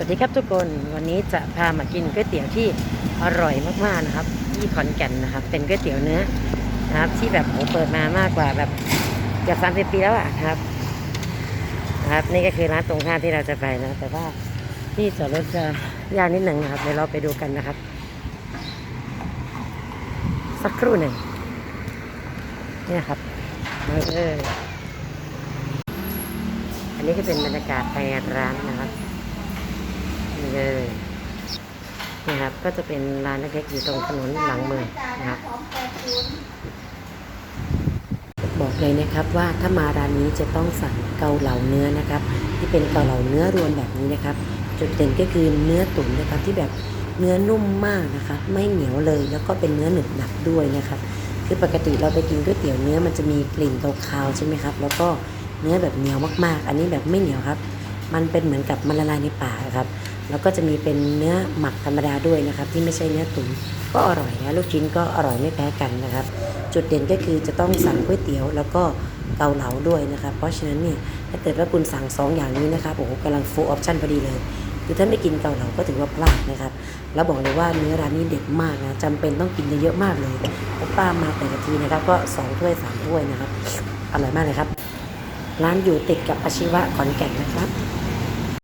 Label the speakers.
Speaker 1: สวัสดีครับทุกคนวันนี้จะพามากินก๋วยเตี๋ยวที่อร่อยมากๆนะครับ ที่ขอนแก่นนะครับ เป็นก๋วยเตี๋ยวเนื้อนะครับ ที่แบบโอเปิดมามากกว่าแบบเกือบสามสิบปีแล้วอะครับนะครับ นี่ก็คือร้านตรงข้ามที่เราจะไปนะ แต่ว่าที่จอดรถจะยากนิดหนึ่งนะครับเดี๋ยวเราไปดูกันนะครับ สักครู่หนึ่งเนี่ยครับมาเลยอันนี้ก็เป็นบรรยากาศภายในร้านนะครับ เลยนี่ครับก็จะเป็นร้านเล็กๆอยู่ตรงถนนหลังเมืองนะครับบอกเลยนะครับว่าถ้ามาร้านนี้จะต้องสั่งเกาเหลาเนื้อนะครับ ที่เป็นเกาเหลาเนื้อรวนแบบนี้นะครับ จุดเด่นก็คือเนื้อตุ๋นนะครับที่แบบเนื้อนุ่มมากนะครับไม่เหนียวเลยแล้วก็เป็นเนื้อหนึบหนับด้วยนะครับคือปกติเราไปกินก๋วยเตี๋ยวเนื้อมันจะมีกลิ่นคาวใช่ไหมครับ แล้วก็เนื้อแบบเหนียวมากๆ อันนี้แบบไม่เหนียวครับ มันเป็นเหมือนกับมันละลายในปากครับ แล้วก็จะมีเป็นเนื้อหมักธรรมดาด้วยนะครับ ที่ไม่ใช่เนื้อตุ๋นก็อร่อยนะลูกชิ้นก็อร่อยไม่แพ้กันนะครับ จุดเด่นก็คือจะต้องสั่งก๋วยเตี๋ยว แล้วก็เกาเหลาด้วยนะครับ เพราะฉะนั้นเนี่ยถ้าเกิดว่าคุณสั่งสองอย่างนี้นะครับโอ้โหกำลัง full option พอดีเลยคือถ้าไม่กินเกาเหลาก็ถือว่าพลาดนะครับ แล้วบอกเลยว่าเนื้อร้านนี้เด็ดมากนะจำเป็นต้องกินเยอะๆมากเลยเพราะป้ามาแต่ละทีนะครับ ก็สองถ้วยสามถ้วยนะครับอร่อยมากเลยครับ ร้านอยู่ติดกับอาชีวะขอนแก่นนะครับ